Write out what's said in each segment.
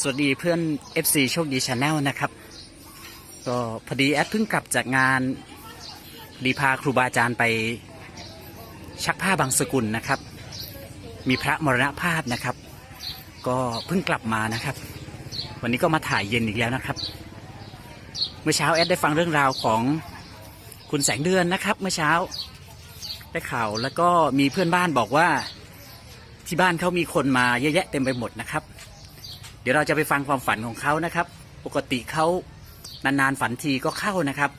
สวัสดีเพื่อน FC โชคดีชาแนลนะครับ ก็พอดีแอดเพิ่งกลับจากงานดีพาครูบาอาจารย์ไปชักผ้าบางสกุลนะครับ มีพระมรณภาพนะครับ ก็เพิ่งกลับมานะครับ วันนี้ก็มาถ่ายเย็นอีกแล้วนะครับ เมื่อเช้าแอดได้ฟังเรื่องราวของคุณแสงเดือนนะครับ เมื่อเช้าได้ข่าวแล้วก็มีเพื่อนบ้านบอกว่าที่บ้านเขามีคนมาเยอะแยะเต็มไปหมดนะครับ เดี๋ยวเราจะไปฟังความฝันของเขานะครับ ปกติเขานานๆฝันทีก็เข้านะครับ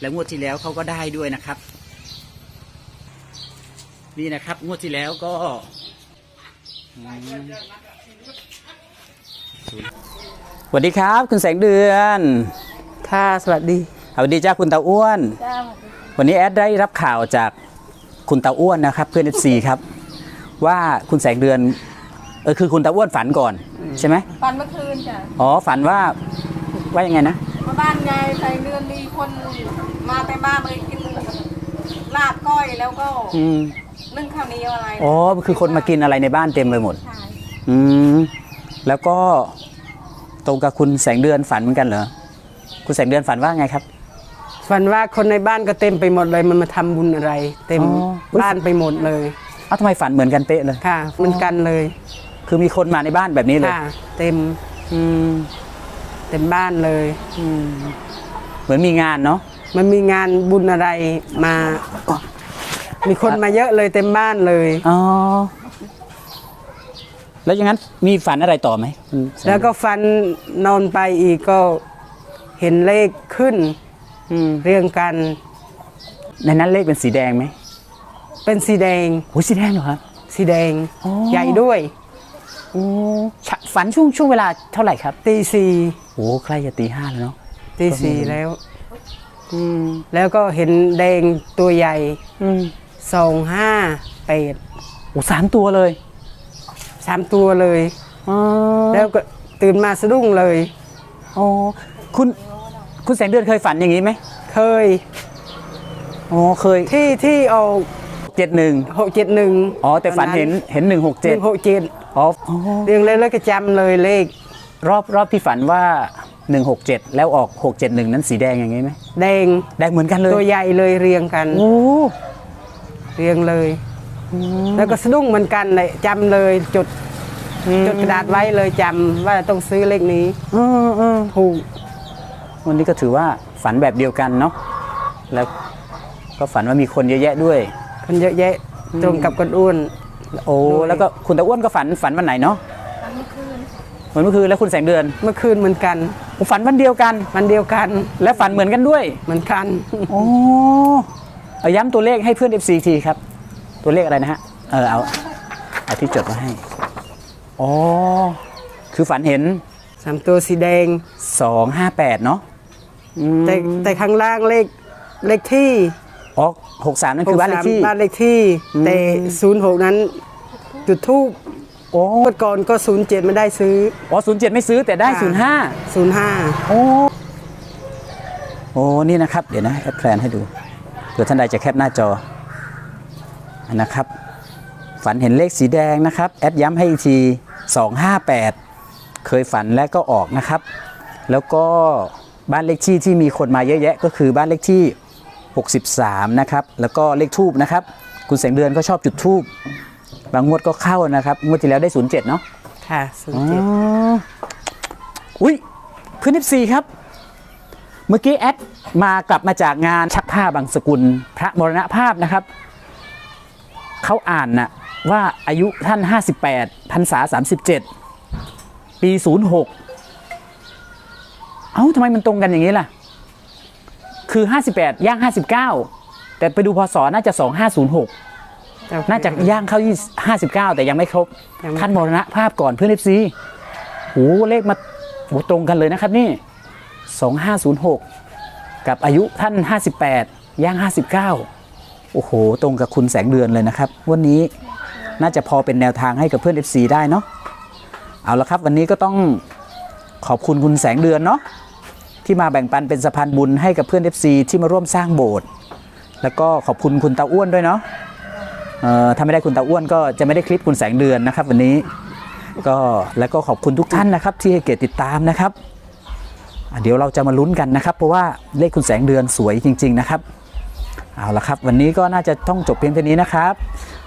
แล้วงวดที่แล้วเขาก็ได้ด้วยนะครับ นี่นะครับ งวดที่แล้วก็อืมสวัสดีครับ คุณแสงเดือนค่ะสวัสดีสวัสดีจ้าคุณตาอ้วนจ้าวันนี้แอดได้รับข่าวจากคุณตาอ้วนนะครับ เพื่อนเอฟซีครับ ว่าคุณแสงเดือนเออคือคุณตาอ้วนฝันก่อน ใช่ไหมฟันเมื่อคืนจ้ะอ๋อฝันว่าว่ายังไงนะมาบ้านยายใส่เดือนมีคนมาไปบ้านเลยกินลาบก้อยแล้วก็อืมนึ่งข้าวเหนียวอะไรอ๋อคือคนมากินอะไรในบ้านเต็มไปหมด ใช่อืมแล้วก็ตรงกับคุณแสงเดือนฝันเหมือนกันเหรอคุณแสงเดือนฝันว่าไงครับ ฝันว่าคนในบ้านก็เต็มไปหมดเลยมันมาทำบุญอะไร เต็มอ๋อ บ้านไปหมดเลย เอ้าทำไมฝันเหมือนกันเป๊ะเลย ค่ะเหมันกันเลย คือมีคนมาในบ้านแบบนี้เลย ค่ะ เต็มอืมเต็มบ้านเลยอืมเหมือนมีงานเนาะ มันมีงานบุญอะไรมา มีคนมาเยอะเลยเต็มบ้านเลย อ๋อ แล้วอย่างนั้นมีฝันอะไรต่อไหมคุณสงแล้วก็ฟันนอนไปอีกก็เห็นเลขขึ้น อืมเรียงกันในนั้นเลขเป็นสีแดงไหมเป็นสีแดง โอ้ยสีแดงเหรอครับ สีแดง อ๋อ ใหญ่ด้วยโอ้ฉะ ฝันช่วงช่วงเวลาเท่าไหร่ครับตีสี่โอ้ใกล้จะตีห้าแล้วเนาะตีสี่แล้ว อืมแล้วก็เห็นแดงตัวใหญ่อืมสองห้าแปดโอ้สามตัวเลยสามตัวเลยอ๋อแล้วก็ตื่นมาสะดุ้งเลยอ๋อคุณคุณแสงเดือนเคยฝันอย่างนี้ไหมเคยอ๋อเคยที่ที่เอาเจ็ดหนึ่งหกเจ็ดหนึ่งอ๋อแต่ฝันเห็นเห็นหนึ่งหกเจ็เจ็ดดหกเจ็ด อ๋ออ๋อเรียงเลยแล้วก็จำเลยเลข รอบรอบที่ฝันว่าหนึ่งหกเจ็ดแล้วออกหกเจ็ดหนึ่งนั้นสีแดงอย่างนี้ไหมแดงแดงเหมือนกันเลยตัวใหญ่เลยเรียงกันโอ้เรียงเลย แล้วก็สะดุ้งเหมือนกันเลยจำเลยจดจดกระดาษไว้เลยจำว่าต้องซื้อเลขนี้อืมอืมถูกวันนี้ก็ถือว่าฝันแบบเดียวกันเนาะแล้วก็ฝันว่ามีคนเยอะแยะด้วย คนเยอะแยะตรงกับคนอ้วน โอ้แล้วก็คุณตาอ้วนก็ฝันฝันวันไหนเนาะฟันเมื่อคืนเหมือนเมื่อคืนแล้วคุณแสงเดือนเมื่อคืนเหมือนกันโอ้ฝันวันเดียวกัน มันเดียวกันและฝันเหมือนกันด้วยเหมือนกัน โอ้เอาย้ำตัวเลขให้เพื่อน FC ทีครับ ตัวเลขอะไรนะฮะเออเอาเอาที่จดมาให้อ๋อคือฝันเห็น สามตัวสีแดง 258เนาะอืมแต่แต่ข้างล่างเลขเลขที่ อ๋อ63นั่นคือบ้านเลขที่63บ้านเลขที่อืมแต่ศูนย์หกนั้นจุดทูบโอ้เมื่อก่อนก็ศูนย์เจ็ดไม่ได้ซื้ออ๋อ07ไม่ซื้อแต่ได้ค่ะ05ศูนย์ห้าโอ้โอ้นี่นะครับเดี๋ยวนะแอดแพลนให้ดูเผื่อท่านใดจะแคปหน้าจอนะครับ ฝันเห็นเลขสีแดงนะครับ แอดย้ำให้อีกที258 เคยฝันและก็ออกนะครับ แล้วก็บ้านเลขที่ที่มีคนมาเยอะแยะก็คือบ้านเลขที่ 63 นะครับ แล้วก็เลขทูบนะครับ คุณแสงเดือนก็ชอบจุดทูบบางงวดก็เข้านะครับ งวดที่แล้วได้ 07 เนาะค่ะศูนย์เจ็ดอ๋ออุ้ยเพื่อนเอฟซีครับ เมื่อกี้แอดมากลับมาจากงานชักผ้าบางสกุล พระมรณภาพนะครับ เขาอ่านนะว่าอายุท่าน 58พรรษา 37 ปี 06 เอ้าทำไมมันตรงกันอย่างนี้ล่ะ คือ 58 ย่าง 59 แต่ไปดูพศน่าจะ 2506 น่าจะย่างเข้าที่59 แต่ยังไม่ครบยังไม่ท่านมรณภาพก่อนเพื่อนเอฟซีโหเลขมาโหตรงกันเลยนะครับนี่ 2506 กับอายุท่าน 58 ย่าง 59 โอ้โห ตรงกับคุณแสงเดือนเลยนะครับ วันนี้น่าจะพอเป็นแนวทางให้กับเพื่อน FC ได้เนาะเอาละครับ วันนี้ก็ต้องขอบคุณคุณแสงเดือนเนาะ ที่มาแบ่งปันเป็นสะพานบุญให้กับเพื่อน FC ที่มาร่วมสร้างโบสถ์แล้วก็ขอบคุณคุณตาอ้วนด้วยเนาะเออถ้าไม่ได้คุณตาอ้วนก็จะไม่ได้คลิปคุณแสงเดือนนะครับ วันนี้ก็แล้วก็ขอบคุณทุกท่านนะครับ ที่ให้เกียรติติดตามนะครับ เดี๋ยวเราจะมาลุ้นกันนะครับ เพราะว่าเลขคุณแสงเดือนสวยจริง ๆ นะครับเอาละครับ วันนี้ก็น่าจะต้องจบเพียงเท่านี้นะครับ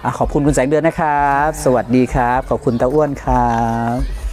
อขอบคุณคุณแสงเดือนนะครับ สวัสดีครับ ขอบคุณตาอ้วนครับ